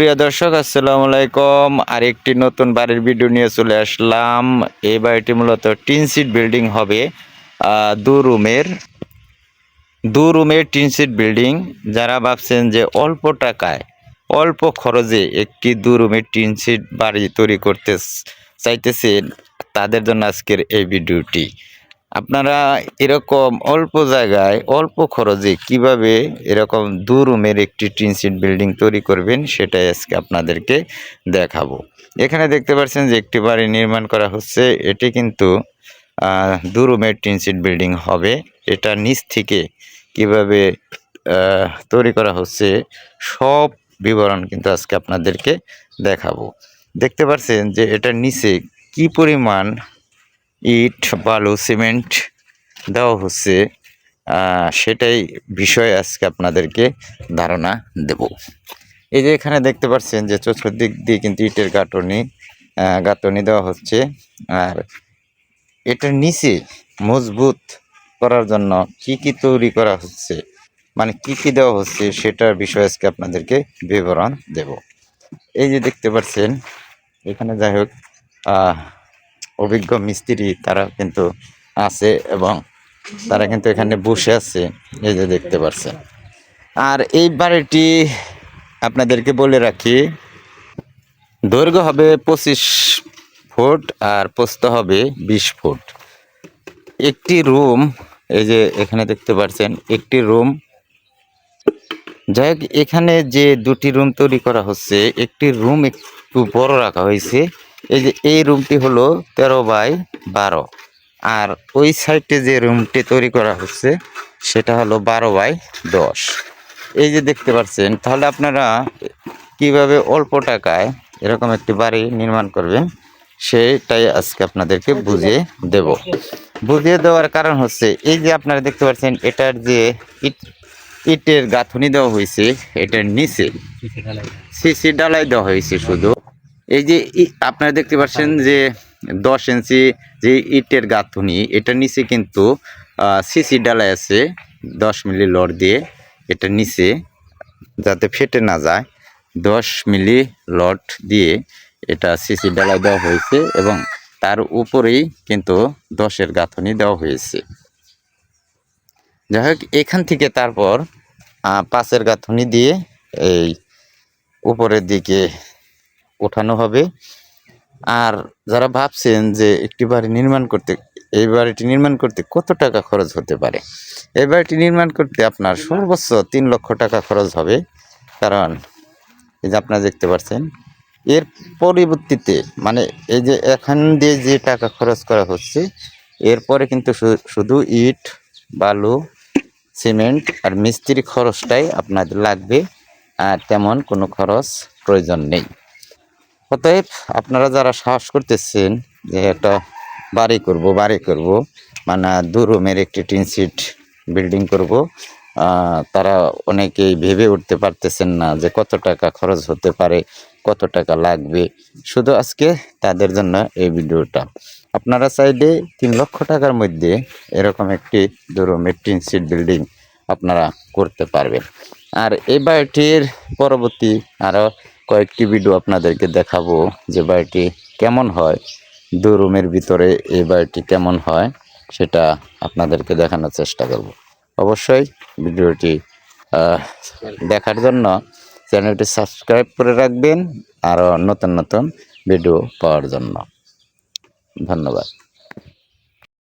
সুপ্রিয় দর্শক, আসসালামু আলাইকুম। আরেকটি নতুন বাড়ির ভিডিও নিয়ে চলে আসলাম। এই বাড়িটি মূলত টিন সিট বিল্ডিং হবে দু রুমের দু রুমের টিন সিট বিল্ডিং। যারা ভাবছেন যে অল্প টাকায়, অল্প খরচে একটি দু রুমের টিন সিট বাড়ি তৈরি করতে চাইতেছেন, তাদের জন্য আজকের এই ভিডিওটি আপনারা এরকম অল্প জায়গায়, অল্প খরচে কীভাবে এরকম দু রুমের একটি টিন সিট বিল্ডিং তৈরি করবেন, সেটাই আজকে আপনাদেরকে দেখাবো। এখানে দেখতে পাচ্ছেন যে একটি বাড়ি নির্মাণ করা হচ্ছে, এটি কিন্তু দু রুমের টিন সিট বিল্ডিং হবে। এটা নিচ থেকে কীভাবে তৈরি করা হচ্ছে, সব বিবরণ কিন্তু আজকে আপনাদেরকে দেখাবো। দেখতে পাচ্ছেন যে এটার নিচে কি পরিমাণ ইট বালু সিমেন্ট দেওয়া হচ্ছে। সেটাই বিষয় আজকে আপনাদেরকে ধারণা দেব। এই যে এখানে দেখতে পাচ্ছেন যে চতুর্দিক দিয়ে কিন্তু ইটের আহ, গাঁথনি দেওয়া হচ্ছে। আর এটার নিচে মজবুত করার জন্য কি কি তৈরি করা হচ্ছে মানে কি কি দেওয়া হচ্ছে সেটার বিষয়ে আজকে আপনাদেরকে বিবরণ দেব। এই যে দেখতে পাচ্ছেন এখানে যাই হোক অভিজ্ঞ মিস্ত্রি, তারা কিন্তু আছে এবং তারা কিন্তু এখানে বসে আছে, এই যে দেখতে পাচ্ছেন আর এই বাড়িটি আপনাদেরকে বলে রাখি, দৈর্ঘ্য হবে পঁচিশ ফুট আর প্রস্থ হবে বিশ ফুট। একটি রুম, এই যে এখানে দেখতে পাচ্ছেন একটি রুম। যাই এখানে যে দুটি রুম তৈরি করা হচ্ছে, একটি রুম একটু বড় রাখা হয়েছে। এই যে এই রুমটি হলো তেরো বাই বারো। আর ওই সাইডে যে রুমটি তৈরি করা হচ্ছে সেটা হলো বারো বাই দশ। এই যে দেখতে পাচ্ছেন তাহলে আপনারা কীভাবে অল্প টাকায় এরকম একটি বাড়ি নির্মাণ করবেন সেটাই আজকে আপনাদেরকে বুঝিয়ে দেব। বুঝিয়ে দেওয়ার কারণ হচ্ছে এই যে আপনারা দেখতে পাচ্ছেন এটার যে ইট ইটের গাঁথনি দেওয়া হয়েছে এটার নিচে সিসি ডালাই দেওয়া হয়েছে শুধু। এই যে ই- আপনারা দেখতে পাচ্ছেন যে দশ ইঞ্চি যে ইটের গাঁথুনি এটার নিচে কিন্তু সিসি ডালাই আছে দশ মিলি লড দিয়ে এটার নিচে যাতে ফেটে না যায়। দশ মিলি লট দিয়ে এটা সিসি ডালাই দেওয়া হয়েছে এবং তার উপরেই কিন্তু দশের গাঁথনি দেওয়া হয়েছে। যাই হোক এখান থেকে তারপর পাঁচের গাঁথনি দিয়ে এই উপরের দিকে ওঠানো হবে। আর যারা ভাবছেন যে একটি বাড়ি নির্মাণ করতে, এই বাড়িটি নির্মাণ করতে কত টাকা খরচ হতে পারে? এই বাড়িটি নির্মাণ করতে আপনার সর্বোচ্চ তিন লক্ষ টাকা খরচ হবে। কারণ, এই যে আপনারা দেখতে পাচ্ছেন, এর পরবর্তীতে মানে এই যে এখান দিয়ে যে টাকা খরচ করা হচ্ছে, এরপরে কিন্তু শুধু ইট, বালু, সিমেন্ট আর মিস্ত্রি খরচটাই আপনাদের লাগবে। আর তেমন কোনো খরচ প্রয়োজন নেই। অতএব আপনারা যারা সাহস করতেছেন যে একটা বাড়ি করব বাড়ি করব মানে দু রুমের একটি টিন সিট বিল্ডিং করব তারা অনেকেই ভেবে উঠতে পারতেছেন না যে কত টাকা খরচ হতে পারে, কত টাকা লাগবে। শুধু আজকে তাদের জন্য এই ভিডিওটা। আপনারা চাইলে তিন লক্ষ টাকার মধ্যে এরকম একটি দু রুমের টিন সিট বিল্ডিং আপনারা করতে পারবেন। আর এই বাড়িটির পরবর্তী আরও কয়েকটি ভিডিও আপনাদেরকে দেখাবো যে বাড়িটি কেমন হয় দু রুমের ভিতরে এই বাড়িটি কেমন হয়, সেটা আপনাদেরকে দেখানোর চেষ্টা করব। অবশ্যই ভিডিওটি দেখার জন্য চ্যানেলটি সাবস্ক্রাইব করে রাখবেন, আরও নতুন নতুন ভিডিও পাওয়ার জন্য। ধন্যবাদ।